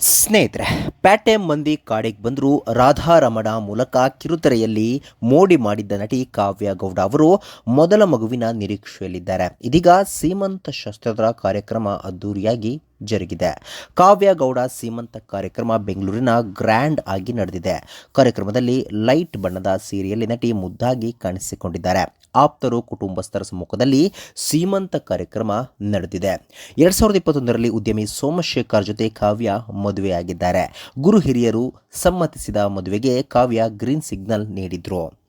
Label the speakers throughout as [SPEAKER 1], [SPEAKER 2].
[SPEAKER 1] ಸ್ನೇಹಿತರೆ, ಪ್ಯಾಟೆ ಮಂದಿ ಕಾಡಿಗೆ ಬಂದರೂ ರಾಧಾರಮಣ ಮೂಲಕ ಕಿರುತೆರೆಯಲ್ಲಿ ಮೋಡಿ ಮಾಡಿದ್ದ ನಟಿ ಕಾವ್ಯ ಗೌಡ ಅವರು ಮೊದಲ ಮಗುವಿನ ನಿರೀಕ್ಷೆಯಲ್ಲಿದ್ದಾರೆ. ಇದೀಗ ಸೀಮಂತ ಶಸ್ತ್ರದ ಕಾರ್ಯಕ್ರಮ ಅದ್ದೂರಿಯಾಗಿ ಜರುಗಿದೆ. ಕಾವ್ಯಗೌಡ ಸೀಮಂತ ಕಾರ್ಯಕ್ರಮ ಬೆಂಗಳೂರಿನ ಗ್ರ್ಯಾಂಡ್ ಆಗಿ ನಡೆದಿದೆ. ಕಾರ್ಯಕ್ರಮದಲ್ಲಿ ಲೈಟ್ ಬಣ್ಣದ ಸೀರೆಯಲ್ಲಿ ನಟಿ ಮುದ್ದಾಗಿ ಕಾಣಿಸಿಕೊಂಡಿದ್ದಾರೆ. ಆಪ್ತರು ಕುಟುಂಬಸ್ಥರ ಸಮ್ಮುಖದಲ್ಲಿ ಸೀಮಂತ ಕಾರ್ಯಕ್ರಮ ನಡೆದಿದೆ. ಎರಡ್ ಸಾವಿರದ ಇಪ್ಪತ್ತೊಂದರಲ್ಲಿ ಉದ್ಯಮಿ ಸೋಮಶೇಖರ್ ಜೊತೆ ಕಾವ್ಯ ಮದುವೆಯಾಗಿದ್ದಾರೆ. ಗುರು ಹಿರಿಯರು ಸಮ್ಮತಿಸಿದ ಮದುವೆಗೆ ಕಾವ್ಯ ಗ್ರೀನ್ ಸಿಗ್ನಲ್ ನೀಡಿದ್ರು.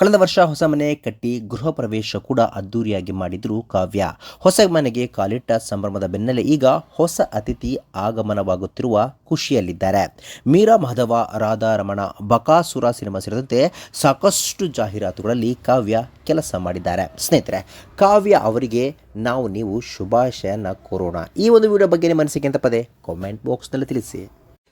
[SPEAKER 1] ಕಳೆದ ವರ್ಷ ಹೊಸ ಮನೆ ಕಟ್ಟಿ ಗೃಹ ಪ್ರವೇಶ ಕೂಡ ಅದ್ದೂರಿಯಾಗಿ ಮಾಡಿದ್ರು ಕಾವ್ಯ. ಹೊಸ ಮನೆಗೆ ಕಾಲಿಟ್ಟ ಸಂಭ್ರಮದ ಬೆನ್ನಲ್ಲೇ ಈಗ ಹೊಸ ಅತಿಥಿ ಆಗಮನವಾಗುತ್ತಿರುವ ಖುಷಿಯಲ್ಲಿದ್ದಾರೆ. ಮೀರಾ ಮಾಧವ, ರಾಧಾ ರಮಣ, ಬಕಾಸುರ ಸಿನಿಮಾ ಸೇರಿದಂತೆ ಸಾಕಷ್ಟು ಜಾಹೀರಾತುಗಳಲ್ಲಿ ಕಾವ್ಯ ಕೆಲಸ ಮಾಡಿದ್ದಾರೆ. ಸ್ನೇಹಿತರೆ, ಕಾವ್ಯ ಅವರಿಗೆ ನಾವು ನೀವು ಶುಭಾಶಯನ ಕೋರೋಣ. ಈ ಒಂದು ವಿಡಿಯೋ ಬಗ್ಗೆ ನಿಮ್ಮ ಅನಿಸಿಕೆ ಅಂತ ಪದೇ? ಕಾಮೆಂಟ್ ಬಾಕ್ಸ್ನಲ್ಲಿ ತಿಳಿಸಿ.